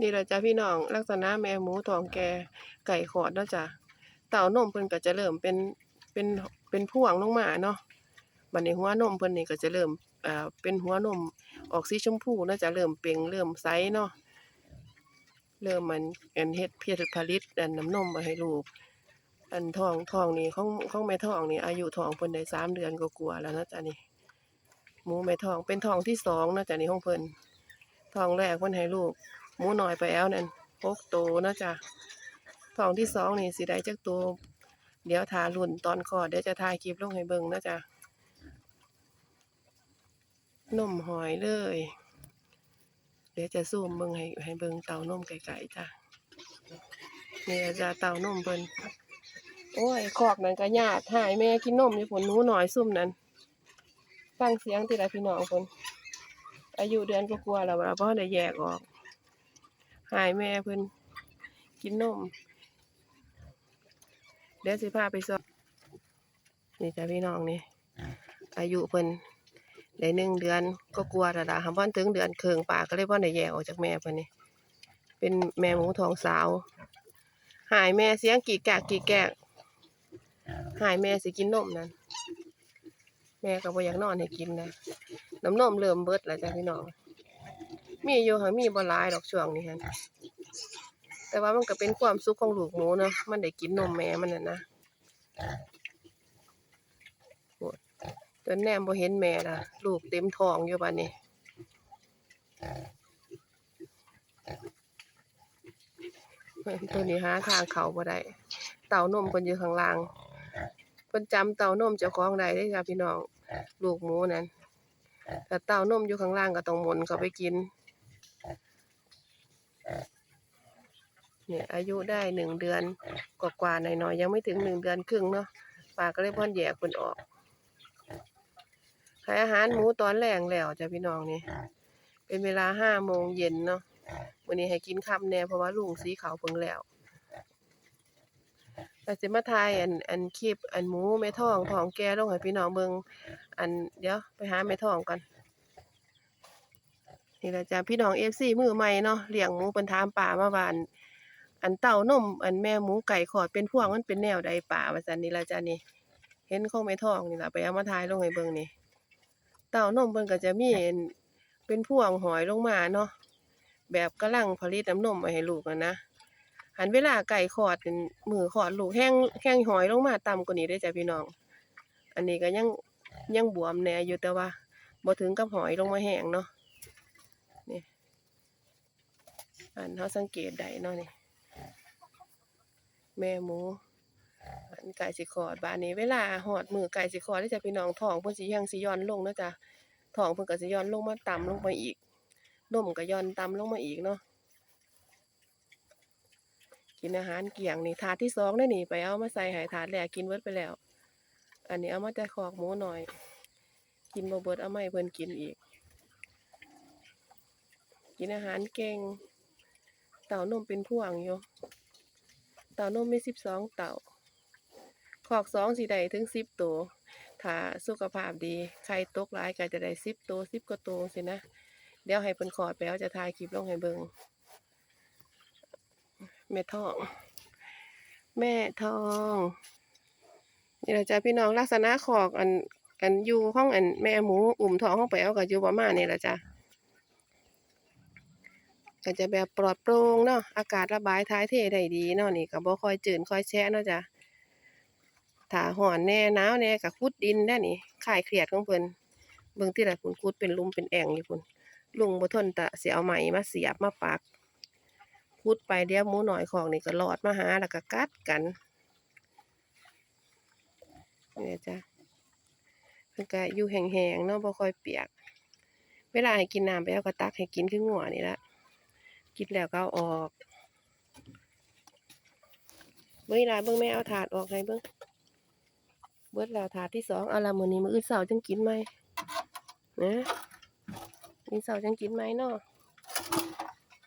นี่แหละจ้ะพี่น้องลักษณะแม่หมูทองแก่ไก่ขอดเนาะจ้ะเต้านมเพิ่นก็จะเริ่มเป็นเป็นเป็นพวงลงมาเนาะบัดนี้หัวนมเพิ่นนี่ก็จะเริ่มอ่าเป็นหัวนมออกสีชมพูเนาะจ้ะเริ่มเปล่งเริ่มใสเนาะเริ่มมันอันเฮ็ดเพียรผลิตอันน้ำนมมาให้ลูก อันทองทองนี่ของของแม่ทองนี่อายุทองเพิ่นได้สามเดือนกว่าๆแล้วนะจ้ะนี่หมูแม่ทองเป็นทองที่สองนะจ้ะนี่ของเพิ่นทองแรกเพิ่นให้ลูก หมูหน้อยไปแล้วนั่นหกโตวเนาะจ้ะทองที่สองนี่สิได้จักโตวเดี๋ยวทารุ่นตอนคอเดี๋ยวจะถ่ายคลิปลงให้เบิ่งเนาะจ้ะนมหอยเลย เดี๋ยวจะซูมเบิ่งให้ให้เบิ่งเตานมไก่ๆจ้ะนี่จะเตานมเพิ่นโอ้ยคอกนั่นก็ญาติหายแม่กินนมอยู่พุ่นหนูน้อยซุ่มนั่นฟังเสียงติละพี่น้องเพิ่นอายุเดือนกว่าๆแล้วว่าบ่ได้แยกออก หายแม่เพิ่นกินนม เดี๋ยวสิพาไปสอบนี่จ้ะพี่น้องนี่ อายุเพิ่นได้หนึ่งเดือนก็กลัวระดาหำบ่ถึงเดือนเคืองป่าก็เลยบ่ได้แยกออกจากแม่เพิ่นนี่ เป็นแม่หมูทองสาว หายแม่เสียงกี่แกกกี่แกกหายแม่สิกินนมนั่นแม่ก็บ่อยากนอนให้กินนะน้ำนมเริ่มเบิดแล้วจ้ะพี่น้อง มีอยู่ค่ะมีบ่หลายดอกช่วงนี้ฮะแต่ว่ามันก็เป็นความสุขของลูกหมูเนาะมันได้กินนมแม่มันน่ะนะโอ้ยจนแนมบ่เห็นแม่ล่ะ ลูกเต็มท้องอยู่บัดนี้ตัวนี้หาทางเขาบ่ได้เต่านมเพิ่นอยู่ข้างล่างเพิ่นจำเต่านมเจ้าของได้เด้จ้ะพี่น้อง ลูกหมูนั่นแต่เต่านมอยู่ข้างล่างก็ต้องหมุนเข้าไปกิน เนี่ยอายุได้หนึ่งเดือนกว่าๆหน่อยๆยังไม่ถึงหนึ่งเดือนครึ่งเนาะป้าก็เลยพ่อนแยกคนออกให้อาหารหมูตอนแรงแล้วจ้ะพี่น้องนี่เป็นเวลาห้าโมงเย็นเนาะวันนี้ให้กินคำแน่เพราะว่าลุงสีขาวเพิ่งแล้วแต่สิมาทายอันอันคลิปอันหมูแม่ท้องทองแก่ลงให้พี่น้องเบิงอันเดี๋ยวไปหาแม่ท้องก่อนนี่แหละจ้ะพี่น้องเอฟซีมือใหม่เนาะเลี้ยงหมูเป็นถามป่ามาว่าน อันเต่านมอันแม่หมูไก่ขอดเป็นพวงมันเป็นแนวใดป่าว่าซั่นนี่ล่ะจ้ะนี่ เห็นของแม่ทองนี่ล่ะไปเอามาทายลงให้เบิ่งนี่ เต่านมเพิ่นก็จะมีอันเป็นพวงหอยลงมาเนาะแบบกำลังผลิตน้ำนมไว้ให้ลูกอะนะหันเวลาไก่ขอดเป็นมือขอดลูกแห้งแห้งหอยลงมาต่ำกว่านี้ได้อจ้ะพี่น้อง อันนี้ก็ยังยังบวมแหน่อยู่แต่ว่าบ่ถึงกับหอยลงมาแห้งเนาะอันเขาสังเกตได้เนาะนี่ แม่หมูอันไก่สิคลอดบ้านนี้เวลาหอดมือไก่สิคลอดได้จะพี่น้องท้องเพิ่นสิยังสิย้อนลงเนาะจ้ะท้องเพิ่นก็สิย้อนลงมาต่ำลงไปอีกนมก็ย้อนต่ำลงมาอีกเนาะกินอาหารเกี่ยงนี่ถาดที่สองได้นี่ไปเอามาใส่หายถาดแรกกินเบิร์ดไปแล้ว อันนี้เอามาแต่คอกหมูหน่อย กินบ่เบิดเอาไมาให้เพิ่นกินอีก กินอาหารเก่งเต่านมเป็นพวงอยู่ เต่านมมีสิบสองเต่าขอกสองสีใดถึงสิบตัวถ้าสุขภาพดี ใครตกหลายก็จะได้สิบตัวสิบกว่าตัวสินะ เดี๋ยวให้เพิ่นขอดไปแล้วจะถ่ายคลิปลงให้เบิงแม่ทอง แม่ทองนี่แหละจ้ะพี่น้องลักษณะขอกอันอันอยู่ห้องอันแม่หมู อุ่มท้องห้องไปเอากับอยู่ประมาณนี้แหละจ้ะ ก็จะแบบปลอดโปร่งเนาะอากาศระบายท้ายเทได้ดีเนาะนี่ก็บ่ค่อยจืดค่อยแช่เนาะจ้ะถ้าร้อนแน่หนาวแน่ก็ขุดดินได้นี่คลายเครียดของเพิ่นเบิ่งที่ละพุ่นขุดเป็นลุมเป็นแอ่งอยู่พุ่นลุงบ่ทนตะสิเอาไม้มาเสียบมาปักขุดไปเดี๋ยวหมูน้อยของนี่ก็หลอดมาหาแล้วก็กัดกันเนี่ยจ้ะเพิ่นก็อยู่แห้งๆเนาะบ่ค่อยเปียก เวลาให้กินน้ำไปเอาก็ตักให้กินคืองัวนี่ละ กินแล้วก็เอาออกเบิ่อีหลาเบิ่งแม่เอาถาดออกให้เบิ่งเบิดแล้วถาดที่สองเอาละมือนี้มืออื่นเช้าจังกินไหมนะมือเช้าจังกินไหมเนาะ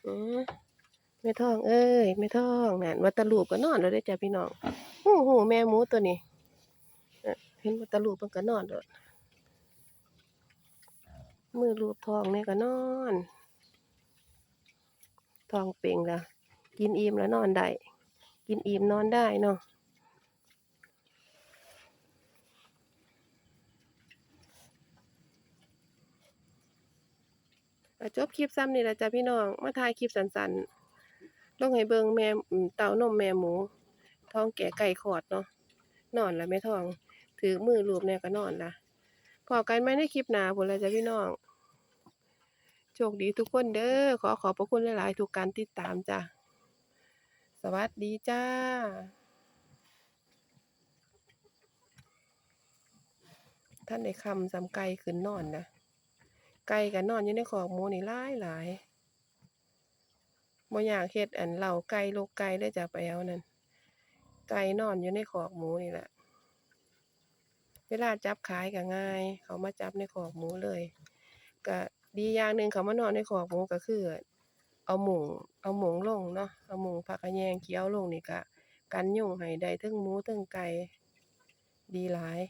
อืแม่ท้อง เอ้ยแม่ท้องนั่นวัตะลูปก็นอนแล้วเด้จ้ะพี่น้องหูหูแม่หมูตัวนี้เห็นวัตะลูปมันก็นอนโดดมือลูบทองเนี่ยก็นอน ท้องเป่งแล้วกินอิ่มแล้วนอนได้ กินอิ่มนอนได้เนาะจบคลิปซ้ำนี่ละจ้ะพี่น้อง มาถ่ายคลิปสั้นๆลงให้เบิงแม่เต้านมแม่หมู ท้องแก่ไก่คลอดเนาะ นอนล้วแม่ท้อง ถือมือลูบแน่ก็นอนละพอกันใหม่ในคลิปหนาพุ่นล่ะจ้ะพี่น้อง โชคดีทุกคนเด้อขอขอบพระคุณหลายๆทุกการติดตามจ้ะ สวัสดีจ้าท่านได้คำสำไก่ขึ้นนอนนะไก่ก็นอนอยู่ในคอกหมูนี่หลายหลายบ่อยากเฮ็ดอันเหล่าไก่ลกไก่เด้จ้ะไปเอานั่นไก่นอนอยู่ในคอกหมูนี่แหละ เวลาจับขายก็ง่าย เขามาจับในคอกหมูเลยก็ ดีอย่างหนึ่งเขามานอนในคอกหมูก็คือ เอาหมงเอาหมงลงเนาะเอาหมงผักกะแยงเคี้ยวลงนี่ก็กันยุงให้ได้ทั้งหมูทั้งไก่ดีหลาย